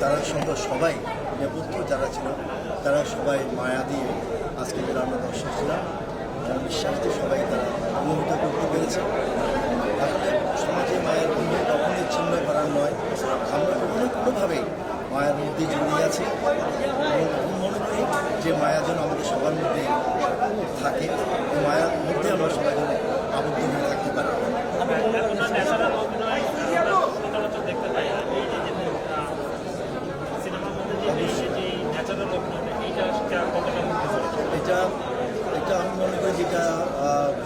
তারা সব- সবাই নেপথ্য যারা ছিল, তারা সবাই মায়া দিয়ে আজকে যারা আমরা দর্শক ছিলাম তারা বিশ্বাস দিয়ে সবাই তারা অনুভূত করতে পেরেছে। আসলে সমাজে মায়ের ভূমি কখনোই ছিন্ন করার নয়, আমরা কোনো না কোনোভাবেই মায়ের মধ্যে জড়িয়ে আছি। মনে করি যে মায়া যেন আমাদের সবার মধ্যে থাকে এই মায়ার মধ্যে আমরা সবাই যেন আবদ্ধ হয়ে থাকতে পারি আপনার ন্যাচারাল অভিনয় আমরা সচরাচর দেখতে পাই না এই যে যে সিনেমার মধ্যে যে এই যে ন্যাচারাল অভিনয়টা এইটা সেটা কতটা মুগ্ধ করেছে এটা এটা আমি মনে করি যেটা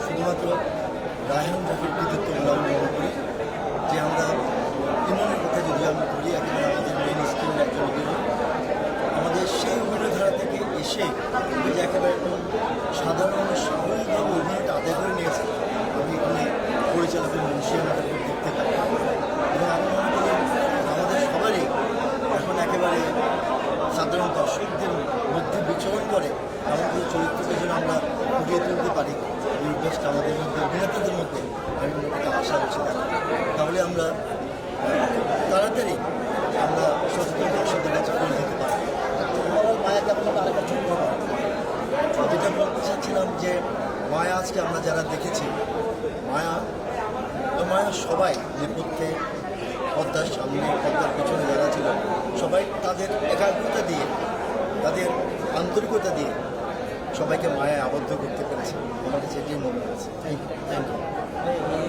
শুধুমাত্র রায়হান জাফির কৃতিত্ব বলে আমি মনে করি, যে আমরা ইমনের কথা যদি আমরা বলি, একেবারে আমাদের মেন স্কিল একজন আমাদের সেই অভিনয়ধারা থেকে এসে যে একেবারে একদম সাধারণ মানুষ অভিনয়টা আদায় করে নিয়েছে, আমি এখানে পরিচালকের মুন্সি আমাদের দেখতে পাই। এবং আমি মনে করি আমাদের সবারই এখন একেবারে সাধারণ দর্শকদের মধ্যে বিচরণ করে কিছু চরিত্রকে যেন আমরা ফুটিয়ে তুলতে পারি। এই আমাদের মধ্যে, অভিনেতাদের মধ্যে আমি করি আশা হচ্ছে তাহলে আমরা তাড়াতাড়ি আমরা সচেতন দর্শকদের কাছে করে দিতে পারি। মায়া কেমন আরেকটা ছোট্ট। যেটা বলতে চাচ্ছিলাম যে, মায়া আজকে আমরা যারা দেখেছি, মায়া, তো মায়া সবাই নেপথ্যে, পদ্মার সামনে, পদ্মার পেছনে যারা ছিল, সবাই তাদের একাগ্রতা দিয়ে, তাদের আন্তরিকতা দিয়ে সবাইকে মায়ায় আবদ্ধ করতে পেরেছে। আমার কাছে এটাই মনে হয়েছে। Thank you thank you